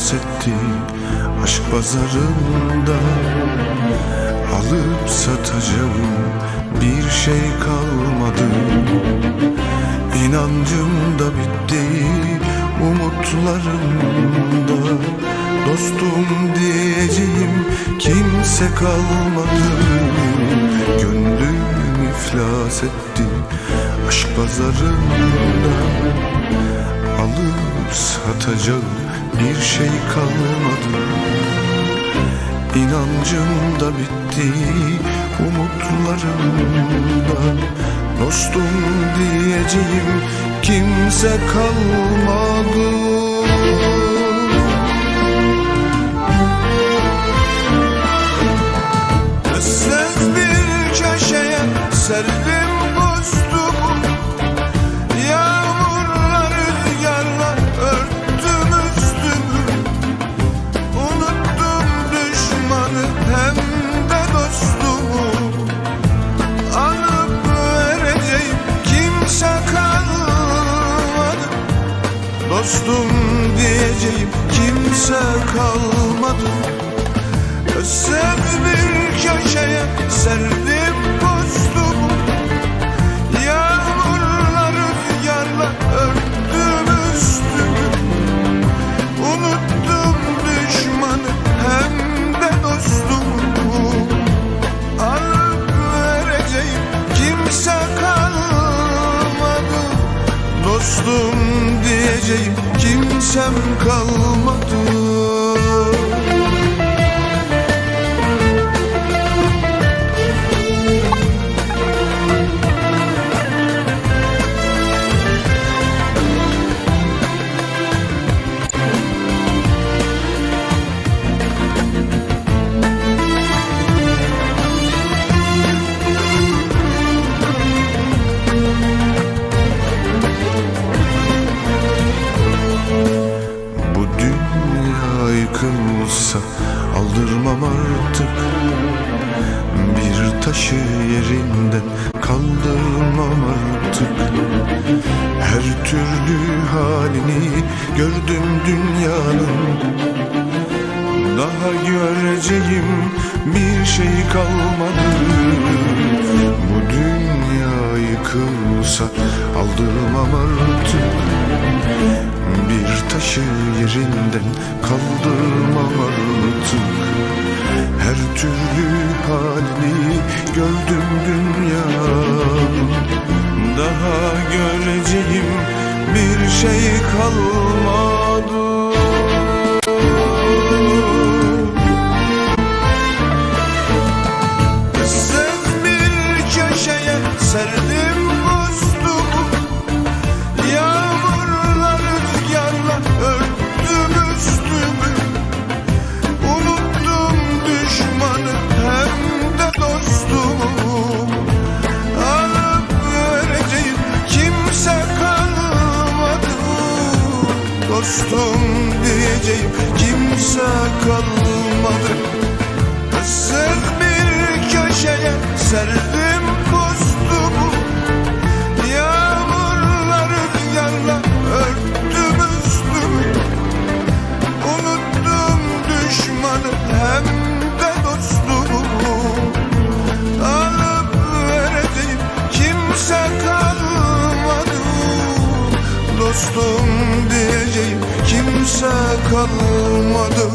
iflas etti aşk pazarında. Alıp satacağım bir şey kalmadı. İnancım da bitti umutlarım da Dostum diyeceğim kimse kalmadı. Gönlüm iflas etti aşk pazarında. Alıp satacağım bir şey kalmadı. İnancım da bitti umutlarımda Dostum diyeceğim kimse kalmadı Dostum diyeceğim kimse kalmadı. Issız bir köşeye serdim diyeceğim kimsem kalmadı aldırmam artık. Bir taşı yerinden kaldırmam artık. Her türlü halini gördüm dünyanın. Daha göreceğim bir şey kalmadı. Bu dünya yıkılsa aldırmam artık taşı yerinden kaldırmam artık. Her türlü halini gördüm dünyanın. Daha göreceğim bir şey kalmadı Dostum diyeceğim kimse kalmadı. Issız bir köşeye serdim postumu Yağmurla rüzgarla örttüm üstümü. Unuttum düşmanı hem de dostumu. Alıp vereceğim kimse kalmadı. Dostum kimse kalmadı